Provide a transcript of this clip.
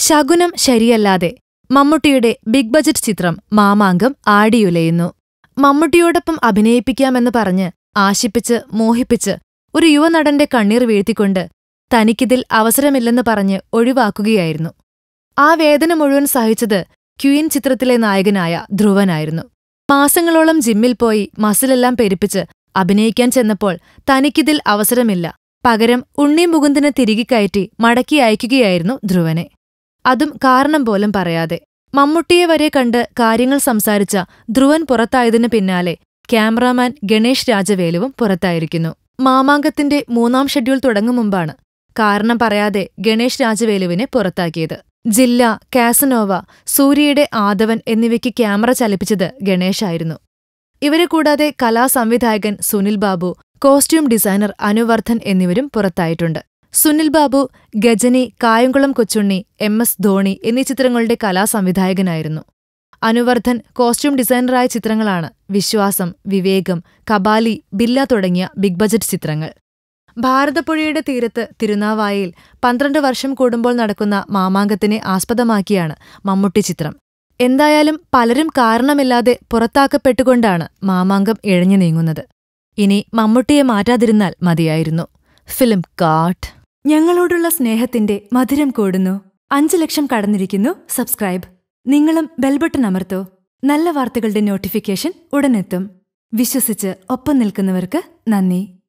ശകുനം ശരിയല്ലാതെ മമ്മൂട്ടിയുടെ big budget ചിത്രം മാമാങ്കം ആടിയുലയുന്നു. മമ്മൂട്ടിയോടൊപ്പം അഭിനയിപ്പിക്കാമെന്ന് പറഞ്ഞ് ആശിപ്പിച്ച് മോഹിപ്പിച്ച് ഒരു യുവനടന്റെ കണ്ണീർ വീഴ്ത്തിക്കൊണ്ട് തനിക്കിതിൽ അവസരമില്ലെന്ന് പറഞ്ഞ് ഒഴിവാക്കുകയായിരുന്നു. ആ വേദന മുഴുവൻ സഹിച്ചത് ക്വീൻ ചിത്രത്തിലെ നായകനായ ധ്രുവനായിരുന്നു. മാസങ്ങളോളം ജിമ്മിൽ പോയി മസിലെല്ലാം പെരുപ്പിച്ച് അഭിനയിക്കാൻ ചെന്നപ്പോൾ തനിക്കിതിൽ അവസരമില്ല. പകരം ഉണ്ണി മുകുന്ദനെ തിരികെ കയറ്റി മടക്കി അയക്കുകയായിരുന്നു ധ്രുവനെ. അതും കാരണം പോലും പറയാതെ. മമ്മൂട്ടിയെ വരെ കണ്ട് കാര്യങ്ങൾ സംസാരിച്ച ധ്രുവൻ പുറത്തായതിനു പിന്നാലെ ക്യാമറാമാൻ ഗണേഷ് രാജവേലുവും പുറത്തായിരിക്കുന്നു. മാമാങ്കത്തിന്റെ മൂന്നാം ഷെഡ്യൂൾ തുടങ്ങും മുമ്പാണ് കാരണം പറയാതെ ഗണേഷ് രാജവേലുവിനെ പുറത്താക്കിയത്. ജില്ല കാസനോവ സൂര്യയുടെ ആദവൻ എന്നിവയ്ക്ക് ക്യാമറ ചലിപ്പിച്ചത് ഗണേഷായിരുന്നു ഇവരെ കൂടാതെ കലാസംവിധായകൻ സുനിൽ ബാബു കോസ്റ്റ്യൂം ഡിസൈനർ അനുവർദ്ധൻ എന്നിവരും പുറത്തായിട്ടുണ്ട്. സുനിൽ ബാബു ഗജനി കായംകുളം കൊച്ചുണ്ണി എം എസ് ധോണി എന്നീ ചിത്രങ്ങളുടെ കലാസംവിധായകനായിരുന്നു. അനുവർദ്ധൻ കോസ്റ്റ്യൂം ഡിസൈനറായ ചിത്രങ്ങളാണ് വിശ്വാസം വിവേകം കബാലി ബില്ല തുടങ്ങിയ ബിഗ് ബജറ്റ് ചിത്രങ്ങൾ. ഭാരതപ്പുഴയുടെ തീരത്ത് തിരുനാവായയിൽ പന്ത്രണ്ട് വർഷം കൂടുമ്പോൾ നടക്കുന്ന മാമാങ്കത്തിനെ ആസ്പദമാക്കിയാണ് മമ്മൂട്ടി ചിത്രം. എന്തായാലും പലരും കാരണമില്ലാതെ പുറത്താക്കപ്പെട്ടുകൊണ്ടാണ് മാമാങ്കം ഇഴഞ്ഞു നീങ്ങുന്നത്. ഇനി മമ്മൂട്ടിയെ മാറ്റാതിരുന്നാൽ മതിയായിരുന്നു. ഫിലിം കാട്ട്. ഞങ്ങളോടുള്ള സ്നേഹത്തിന്റെ മധുരം കൂടുന്നു. അഞ്ചു ലക്ഷം കടന്നിരിക്കുന്നു. സബ്സ്ക്രൈബ്. നിങ്ങളും ബെൽബട്ടൺ അമർത്തോ. നല്ല വാർത്തകളുടെ നോട്ടിഫിക്കേഷൻ ഉടനെത്തും. വിശ്വസിച്ച് ഒപ്പം നിൽക്കുന്നവർക്ക് നന്ദി.